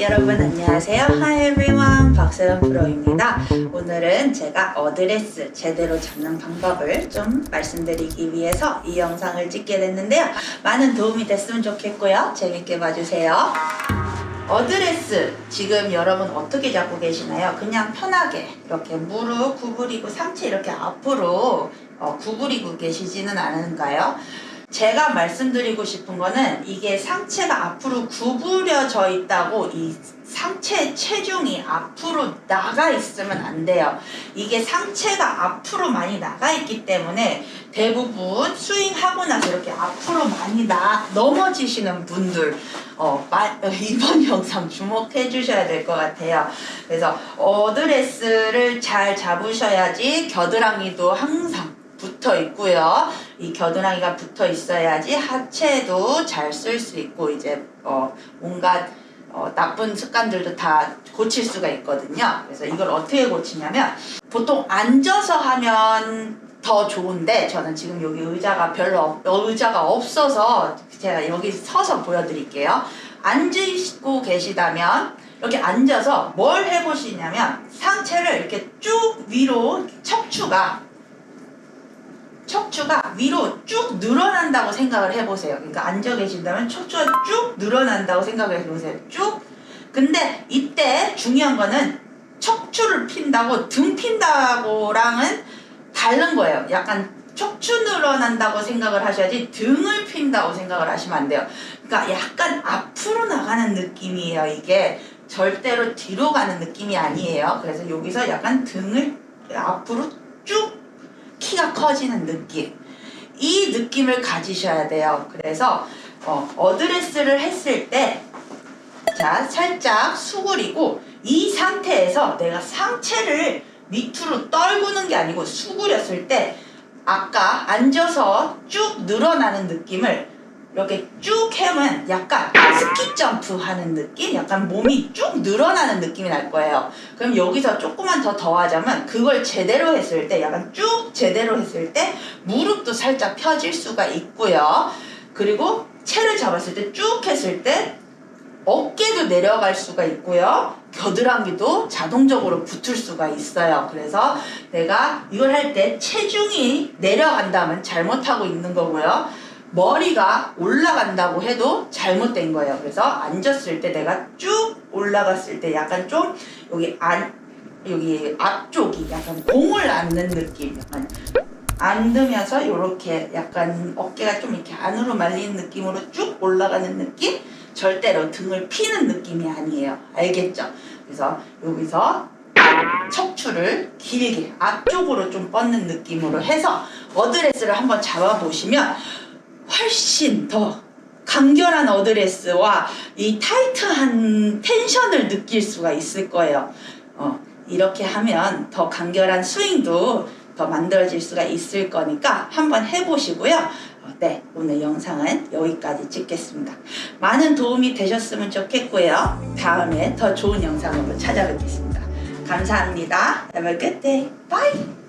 여러분 안녕하세요. Hi everyone. 박세현 프로입니다. 오늘은 제가 어드레스 제대로 잡는 방법을 좀 말씀드리기 위해서 이 영상을 찍게 됐는데요. 많은 도움이 됐으면 좋겠고요. 재밌게 봐주세요. 어드레스 지금 여러분 어떻게 잡고 계시나요? 그냥 편하게 이렇게 무릎 구부리고 상체 이렇게 앞으로 어, 구부리고 계시지는 않은가요? 제가 말씀드리고 싶은 거는 이게 상체가 앞으로 구부려져 있다고 이 상체 체중이 앞으로 나가 있으면 안 돼요. 이게 상체가 앞으로 많이 나가 있기 때문에 대부분 스윙하고 나서 이렇게 앞으로 많이 나 넘어지시는 분들 어, 마- 이번 영상 주목해 주셔야 될 것 같아요. 그래서 어드레스를 잘 잡으셔야지 겨드랑이도 항상 붙어 있고요. 이 겨드랑이가 붙어 있어야지 하체도 잘 쓸 수 있고 이제 어 뭔가 어 나쁜 습관들도 다 고칠 수가 있거든요. 그래서 이걸 어떻게 고치냐면 보통 앉아서 하면 더 좋은데 저는 지금 여기 의자가 별로 없, 의자가 없어서 제가 여기 서서 보여드릴게요. 앉으시고 계시다면 이렇게 앉아서 뭘 해보시냐면 상체를 이렇게 쭉 위로 척추가 척추가 위로 쭉 늘어난다고 생각을 해보세요. 그러니까 앉아 계신다면 척추가 쭉 늘어난다고 생각을 해보세요. 쭉. 근데 이때 중요한 거는 척추를 핀다고 등 핀다고랑은 다른 거예요. 약간 척추 늘어난다고 생각을 하셔야지 등을 핀다고 생각을 하시면 안 돼요. 그러니까 약간 앞으로 나가는 느낌이에요. 이게 절대로 뒤로 가는 느낌이 아니에요. 그래서 여기서 약간 등을 앞으로 쭉 키가 커지는 느낌. 이 느낌을 가지셔야 돼요. 그래서 어, 어드레스를 했을 때 자, 살짝 수그리고 이 상태에서 내가 상체를 밑으로 떨구는 게 아니고 수그렸을 때 아까 앉아서 쭉 늘어나는 느낌을 이렇게 쭉 해면 약간 스키 점프 하는 느낌? 약간 몸이 쭉 늘어나는 느낌이 날 거예요. 그럼 여기서 조금만 더 더하자면 그걸 제대로 했을 때 약간 쭉 제대로 했을 때 무릎도 살짝 펴질 수가 있고요. 그리고 채를 잡았을 때 쭉 했을 때 어깨도 내려갈 수가 있고요. 겨드랑이도 자동적으로 붙을 수가 있어요. 그래서 내가 이걸 할 때 체중이 내려간다면 잘못하고 있는 거고요. 머리가 올라간다고 해도 잘못된 거예요. 그래서 앉았을 때 내가 쭉 올라갔을 때 약간 좀 여기 안 여기 앞쪽이 약간 공을 앉는 느낌. 약간 앉으면서 이렇게 약간 어깨가 좀 이렇게 안으로 말리는 느낌으로 쭉 올라가는 느낌? 절대로 등을 피는 느낌이 아니에요. 알겠죠? 그래서 여기서 척추를 길게 앞쪽으로 좀 뻗는 느낌으로 해서 어드레스를 한번 잡아보시면 훨씬 더 간결한 어드레스와 이 타이트한 텐션을 느낄 수가 있을 거예요. 어, 이렇게 하면 더 간결한 스윙도 더 만들어질 수가 있을 거니까 한번 해보시고요. 어, 네, 오늘 영상은 여기까지 찍겠습니다. 많은 도움이 되셨으면 좋겠고요. 다음에 더 좋은 영상으로 찾아뵙겠습니다. 감사합니다. Have a good day. Bye.